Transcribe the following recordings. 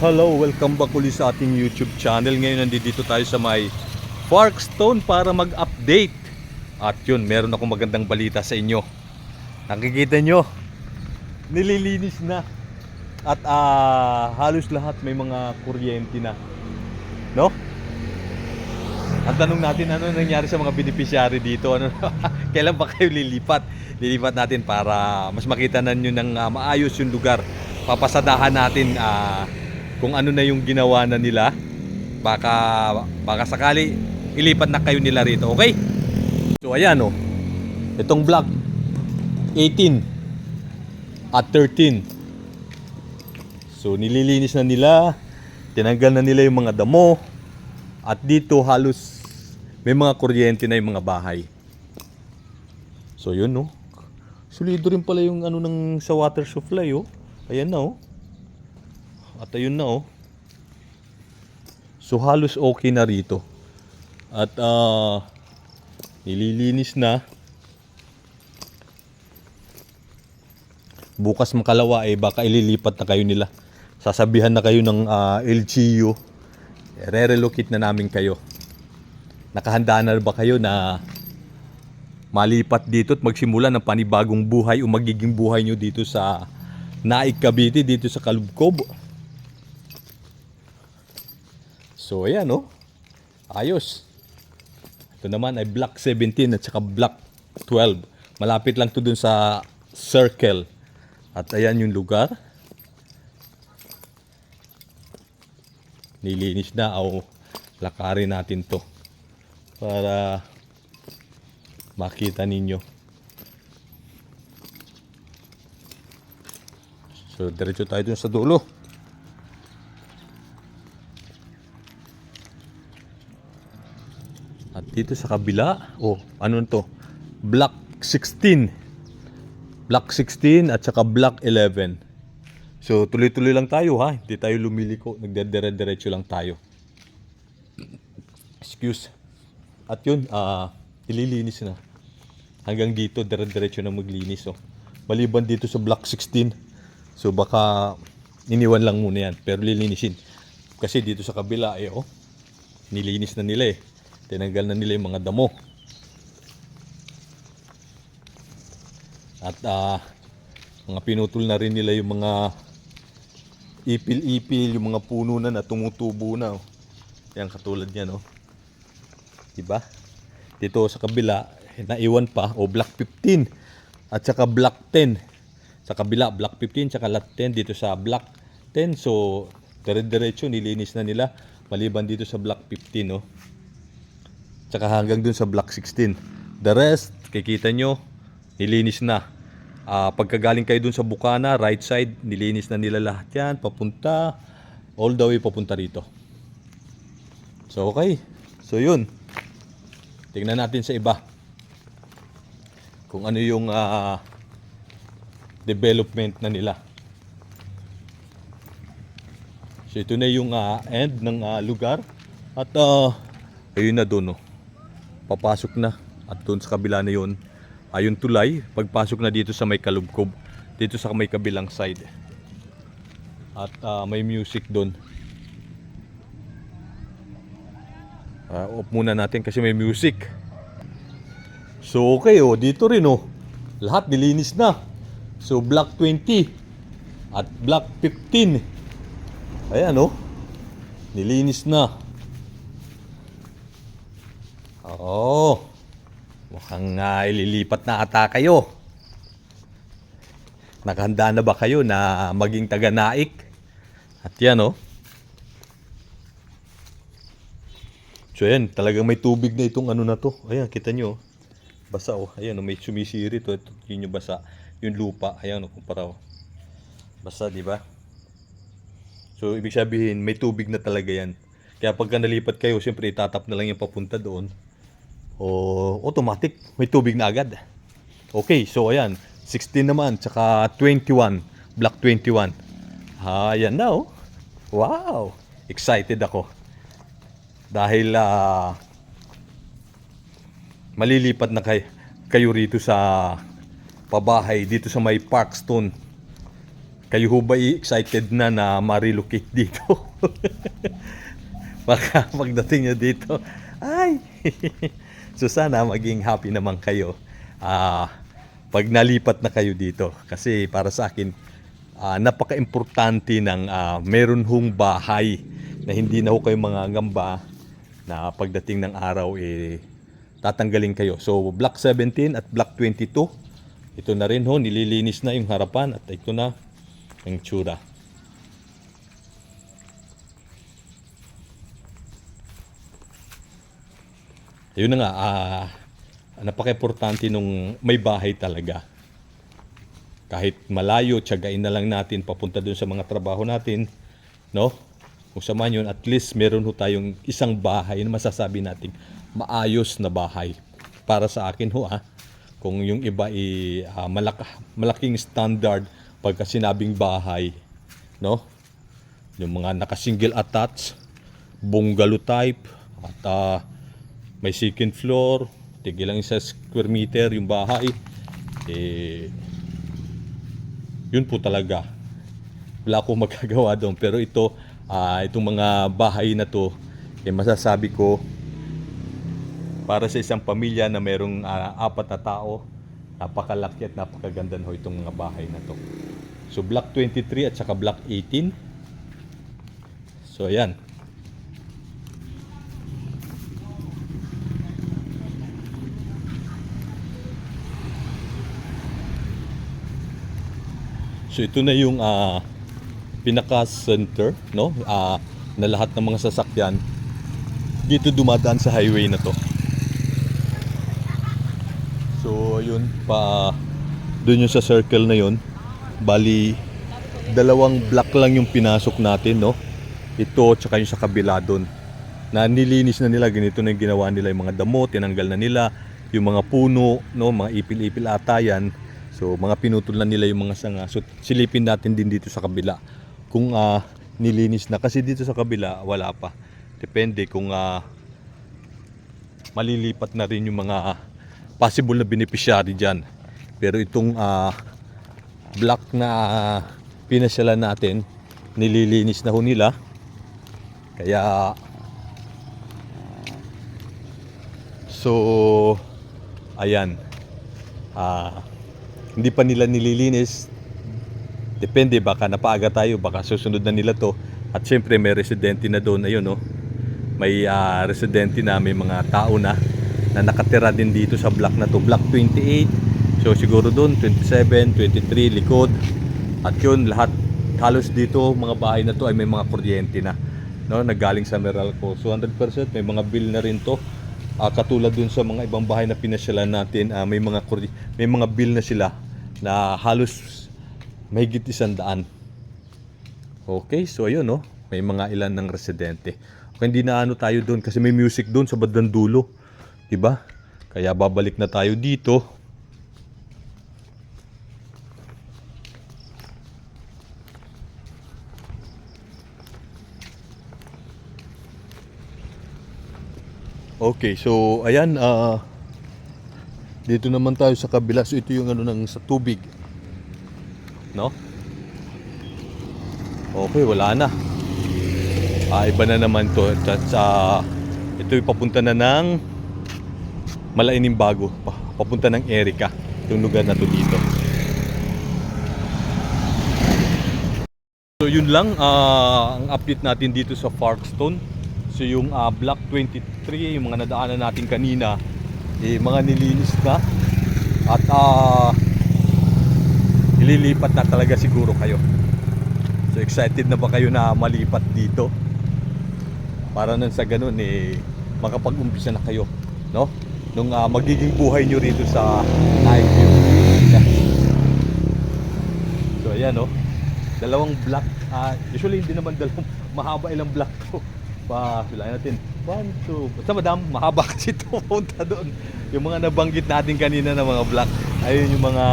Hello, welcome back ulit sa ating YouTube channel. Ngayon nandito tayo sa may Parkstone para mag-update. At yun, meron akong magandang balita sa inyo. Nakikita nyo, nililinis na. At ah, halos lahat may mga kuryente na. No? Ang tanong natin, ano nangyari sa mga beneficiary dito? Ano, kailan ba kayo lilipat? Lilipat natin para mas makita na nyo ng ah, maayos yung lugar. Papasadahan natin ah, kung ano na yung ginawa na nila. Baka, baka sakali ilipat na kayo nila rito, okay? So ayan oh. Itong block 18 at 13. So nililinis na nila, tinanggal na nila yung mga damo, at dito halos may mga kuryente na yung mga bahay. So yun no. Solido rin pala yung ano ng sa water supply oh. Ayan na oh. At ayun na oh. So halos okay na rito. At ah nililinis na. Bukas makalawa eh baka ililipat na kayo nila. Sasabihan na kayo ng ah, LGU. Re-relocate na namin kayo. Nakahanda na ba kayo na malipat dito at magsimula ng panibagong buhay o magiging buhay nyo dito sa Naik Cavite, dito sa Kalubkob? So ayan oh. Ayos. Ito naman ay block 17 at saka block 12. Malapit lang to dun sa circle. At ayan yung lugar. Nilinis na o lakarin natin to para makita ninyo. So diretso tayo dun sa dulo. Dito sa kabila, oh, ano to? Block 16. Block 16 at saka block 11. So tuloy-tuloy lang tayo ha, hindi tayo lumiliko, nagdedire-diretso lang tayo. Excuse. At yun, ah, ililinis na. Hanggang dito, dire-diretso na maglinis oh. Maliban dito sa block 16. So baka iniwan lang muna yan, pero lilinisin. Kasi dito sa kabila eh oh, nilinis na nila eh. Tinanggal na nila yung mga damo. At ah, mga pinutol na rin nila yung mga ipil-ipil, yung mga puno na na tumutubo na. Oh. Yan katulad yan, oh. Diba? Dito sa kabila, naiwan pa, o block 15. At saka block 10. Sa kabila, block 15, saka lot 10 dito sa block 10. So, dire-diretso, nilinis na nila. Maliban dito sa block 15, oh. Tsaka hanggang dun sa block 16. The rest, kikita nyo, nilinis na. Ah, pagkagaling kayo dun sa Bukana, right side, nilinis na nila lahat yan, papunta, all the way papunta rito. So, okay. So, yun. Tingnan natin sa iba. Kung ano yung ah, development na nila. So, ito na yung ah, end ng ah, lugar. At, ah, ayun na doon, oh papasok na. At doon sa kabila na yun ayun tulay pagpasok na dito sa may kalubkob dito sa may kabilang side. At ah, may music doon. Ah, off muna natin kasi may music. So okay oh dito rin oh. Lahat nilinis na. So block 20 at block 15 ayan oh. Nilinis na Oo. Mukhang ah, ililipat na ata kayo. Nakahanda na ba kayo na maging taga-naik? At yan, oh. So, yan. Talagang may tubig na itong ano na to. Ayan, kita nyo. oh. Basa, oh. Ayan, oh, may sumisiri to. Ito, yun yung basa. Yung lupa. Ayan, oh, kumpara, oh. Basa, di ba? So, ibig sabihin, may tubig na talaga yan. Kaya pagka nalipat kayo, siyempre itatap na lang yung papunta doon. O automatic, may tubig na agad. Okay, so ayan. 16 naman, tsaka 21. Block 21. Ah, ayan na oh. Wow! Excited ako. Dahil ah, malilipat na kay, kayo rito sa pabahay, dito sa may Parkstone. Kayo ho ba excited na na ma-relocate dito? Baka pagdating nyo dito, ay! so sana maging happy naman kayo ah pag nalipat na kayo dito. Kasi para sa akin, ah, napaka-importante ng ah, meron hong bahay na hindi na ho kayo mga gamba na pagdating ng araw eh tatanggalin kayo. So block 17 at block 22 ito na rin ho, nililinis na yung harapan at ito na ang tsura. Yun na nga, ah, napaka-importante nung may bahay talaga. Kahit malayo, tiyagain na lang natin papunta dun sa mga trabaho natin, no? Kung sa man yun, at least meron ho tayong isang bahay na masasabi natin maayos na bahay. Para sa akin ho, ah, kung yung iba i ah, malak- malaking standard pagka sinabing bahay, no? Yung mga naka-single attach, bungalow type, at ah, may second floor, tigilang isa square meter yung bahay, eh, yun po talaga. Wala akong magagawa doon. Pero ito, ah, itong mga bahay na to, eh, masasabi ko, para sa isang pamilya na mayroong ah, apat na tao, napakalaki at napakaganda ho itong mga bahay na to. So block 23 at saka block 18. So ayan. So ito na yung ah, pinaka-center, no? Ah, na lahat ng mga sasakyan dito dumadaan sa highway na to. So ayun pa doon yung sa circle na yun. Bali dalawang block lang yung pinasok natin, no? Ito tsaka yung sa kabila doon. Na nilinis na nila, ganito na yung ginawa nila yung mga damo, tinanggal na nila yung mga puno, no, mga ipil-ipil ata yan. So mga pinutol na nila yung mga sanga. So silipin natin din dito sa kabila kung ah, nilinis na kasi dito sa kabila wala pa. Depende kung ah, malilipat na rin yung mga possible na beneficiary diyan. Pero itong ah, block na ah, pinasyalan natin, nililinis na ho nila. Kaya So ayan. Ah hindi pa nila nililinis. Depende, baka napaaga tayo, baka susunod na nila to. At syempre may residente na doon, ayun no. May ah, residente na, may mga tao na na nakatira din dito sa block na to, block 28. So siguro doon 27, 23 likod. At yun lahat halos dito mga bahay na to ay may mga kuryente na no nagaling sa Meralco. So 100% may mga bill na rin to. Ah, katulad dun sa mga ibang bahay na pinasyalan natin, ah, may mga may mga bill na sila na halos mahigit isang daan. Okay, so ayun no, may mga ilan ng residente. Okay, hindi na ano tayo doon kasi may music doon sa bandang dulo. 'Di ba? Kaya babalik na tayo dito. Okay, so ayan ah dito naman tayo sa kabila. So ito yung ano ng sa tubig. No? Okay, wala na. Ah, iba na naman to. At sa ito yung papunta na ng Malaining Bago. Pa, papunta ng Erica. Itong lugar na to dito. So yun lang ah, ang update natin dito sa Parkstone. So yung ah, Block 23, yung mga nadaanan natin kanina, eh, mga nilinis na at ah ililipat na talaga siguro kayo. So excited na ba kayo na malipat dito? Para nang sa ganun eh makapag-umpisa na kayo, no? Nung ah, magiging buhay nyo rito sa Highview. Yeah. So ayan no. Dalawang block. ah usually hindi naman dalawang mahaba ilang block to. Pa, sila natin. One, two. Basta madam, mahaba kasi ito punta doon. Yung mga nabanggit natin kanina na mga block. Ayun yung mga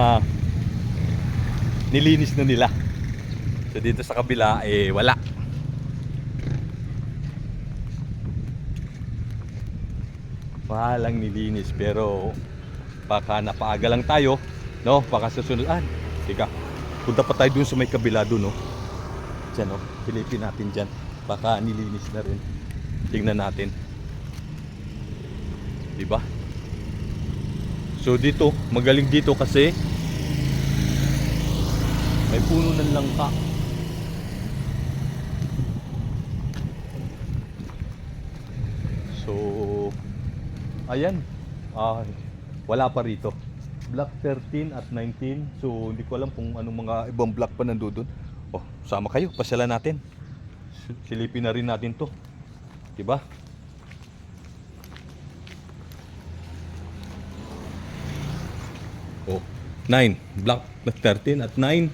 nilinis na nila. So dito sa kabila, eh wala. Walang nilinis pero baka napaaga lang tayo, no? Baka susunod, ah, tika, Punta pa tayo dun sa may kabila dun, no? Diyan, no? Pilipin natin dyan. Baka nilinis na rin. Tingnan natin. Diba? So dito, magaling dito kasi may puno ng langka. So, ayan. Ah, wala pa rito. Block 13 at 19. So, hindi ko alam kung anong mga ibang block pa nandoon. Oh, sama kayo. Pasyalan natin. Silipin na rin natin to. Diba? Oh, 9. Block 13 at 9.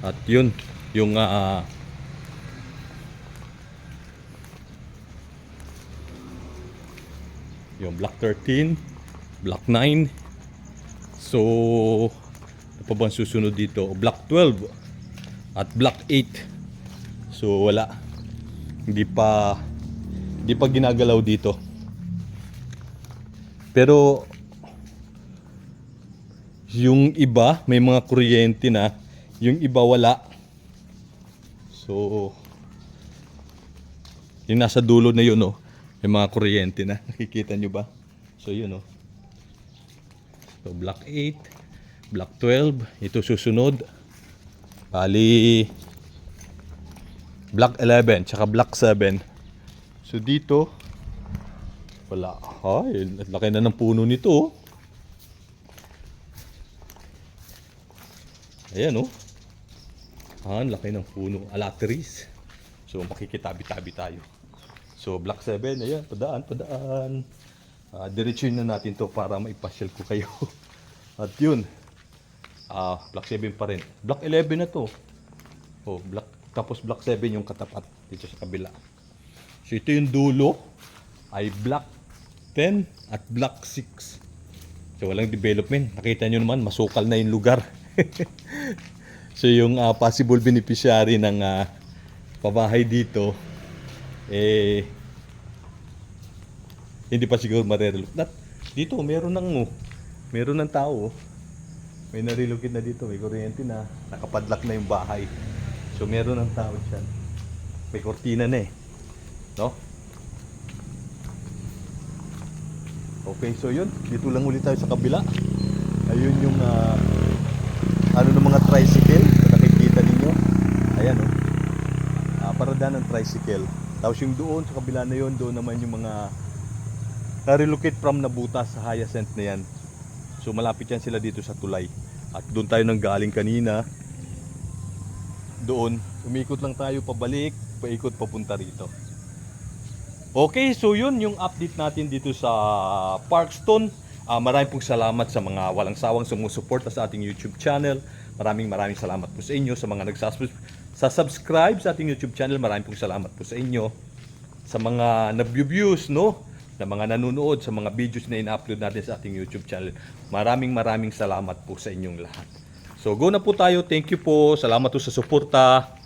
At yun, yung ah, yung block 13, block 9. So, ano pa bang susunod dito? Block 12 at block 8. So, wala. Hindi pa hindi pa ginagalaw dito. Pero yung iba may mga kuryente na, yung iba wala. So, yung nasa dulo na yun, oh, may mga kuryente na. Nakikita nyo ba? So, yun, oh. So, block 8, block 12, ito susunod. Bali, block 11, tsaka block 7. So, dito, wala. Ay, laki na ng puno nito, oh. Ayan, oh. Ah, laki ng puno. Alateris. So, makikitabi-tabi tayo. So, block 7, ayan, padaan, padaan. Ah, diretsuhin na natin to para maipasyal ko kayo. At yun, ah, block 7 pa rin. Block 11 na to. Oh, block, tapos block 7 yung katapat dito sa kabila. So, ito yung dulo ay block 10 at block 6. So, walang development. Nakita nyo naman, masukal na yung lugar. so, yung ah, possible beneficiary ng ah, pabahay dito, eh, hindi pa siguro marirelocate. That, dito, meron ng, oh, meron ng tao. oh. May narilocate na dito, may kuryente na, nakapadlock na yung bahay. So, meron ng tao dyan. May kortina na eh. No? Okay, so yun. Dito lang ulit tayo sa kabila. Ayun yung ah, ano ng mga tricycle na nakikita ninyo. Ayan oh. Ah, parada ng tricycle. Tapos yung doon sa kabila na yun, doon naman yung mga na-relocate from Nabutas sa Hyacinth na yan. So malapit yan sila dito sa tulay. At doon tayo nang galing kanina. Doon, umikot lang tayo pabalik, paikot papunta rito. Okay, so yun yung update natin dito sa Parkstone. Ah, maraming pong salamat sa mga walang sawang sumusuporta sa ating YouTube channel. Maraming maraming salamat po sa inyo sa mga nagsas- sa sa ating YouTube channel. Maraming pong salamat po sa inyo sa mga nag-views, no? Na mga nanonood sa mga videos na in-upload natin sa ating YouTube channel. Maraming maraming salamat po sa inyong lahat. So go na po tayo. Thank you po. Salamat po sa suporta.